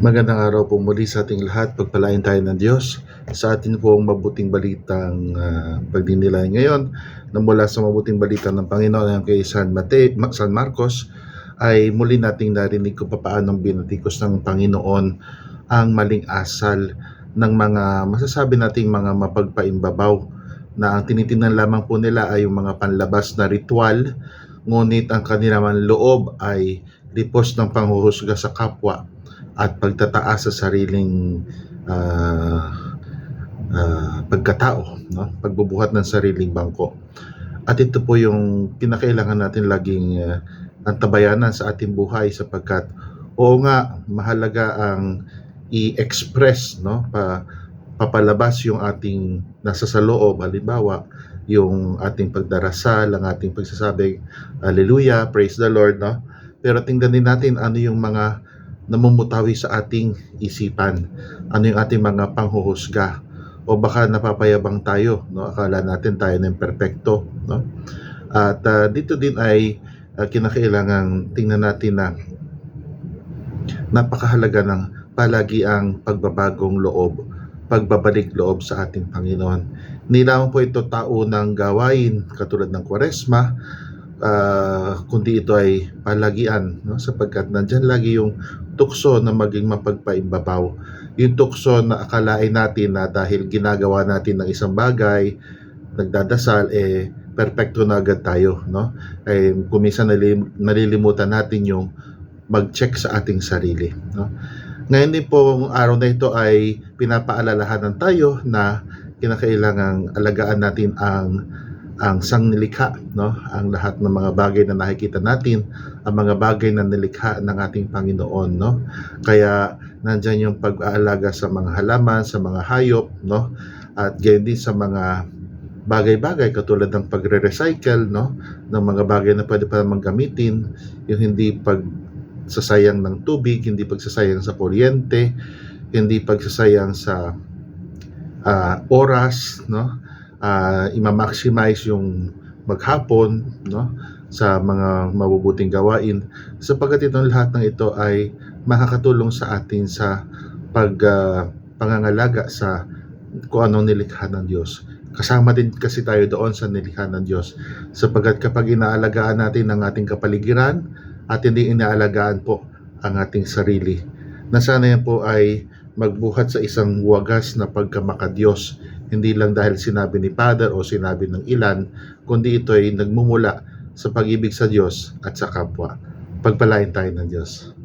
Magandang araw po muli sa ating lahat. Pagpalain tayo ng Diyos sa atin pong mabuting balitang uh, pagdinilay ngayon na mula sa mabuting balita ng Panginoon ang kay San, Mate, San Marcos ay muli nating narinig kung paano binatikos ng Panginoon ang maling asal ng mga masasabi nating mga mapagpaimbabaw na ang tinitingnan lamang po nila ay yung mga panlabas na ritual ngunit ang kanilang loob ay lipos ng panghuhusga sa kapwa at pagtataas sa sariling uh, uh, pagkatao, no? pagbubuhat ng sariling bangko. At ito po yung kinakailangan natin laging uh, antabayanan sa ating buhay sapagkat oo nga mahalaga ang i-express no pa papalabas yung ating nasa sa loob halimbawa yung ating pagdarasal ang ating pagsasabing hallelujah praise the lord no pero tingnan din natin ano yung mga namumutawi sa ating isipan. Ano yung ating mga panghuhusga o baka napapayabang tayo, no? Akala natin tayo ng perpekto, no? At uh, dito din ay uh, kinakailangan tingnan natin na napakahalaga ng palagi ang pagbabagong loob, pagbabalik loob sa ating Panginoon. Hindi lamang po ito tao ng gawain katulad ng kwaresma, uh, kundi ito ay palagian no? sapagkat nandyan lagi yung tukso na maging mapagpaimbabaw. Yung tukso na akalain natin na dahil ginagawa natin ng isang bagay nagdadasal eh perpekto na agad tayo no? Eh kuminsan nalim, nalilimutan natin yung mag-check sa ating sarili no? Ngayon din po araw na ito ay pinapaalalahanan tayo na kinakailangang alagaan natin ang ang sangnilikha, no? ang lahat ng mga bagay na nakikita natin, ang mga bagay na nilikha ng ating Panginoon. No? Kaya nandyan yung pag-aalaga sa mga halaman, sa mga hayop, no? at gayon din sa mga bagay-bagay katulad ng pagre-recycle no? ng mga bagay na pwede pa naman gamitin, yung hindi pag sasayang ng tubig, hindi pagsasayang sa kuryente, hindi pagsasayang sa uh, oras, no? Uh, ima-maximize yung maghapon no sa mga mabubuting gawain. Sapagkat itong lahat ng ito ay makakatulong sa atin sa pag uh, pangangalaga sa kung anong nilikha ng Diyos. Kasama din kasi tayo doon sa nilikha ng Diyos. Sapagkat kapag inaalagaan natin ang ating kapaligiran at hindi inaalagaan po ang ating sarili na sana yan po ay magbuhat sa isang wagas na pagkamakadiyos hindi lang dahil sinabi ni Father o sinabi ng ilan, kundi ito ay nagmumula sa pag-ibig sa Diyos at sa kapwa. Pagpalain tayo ng Diyos.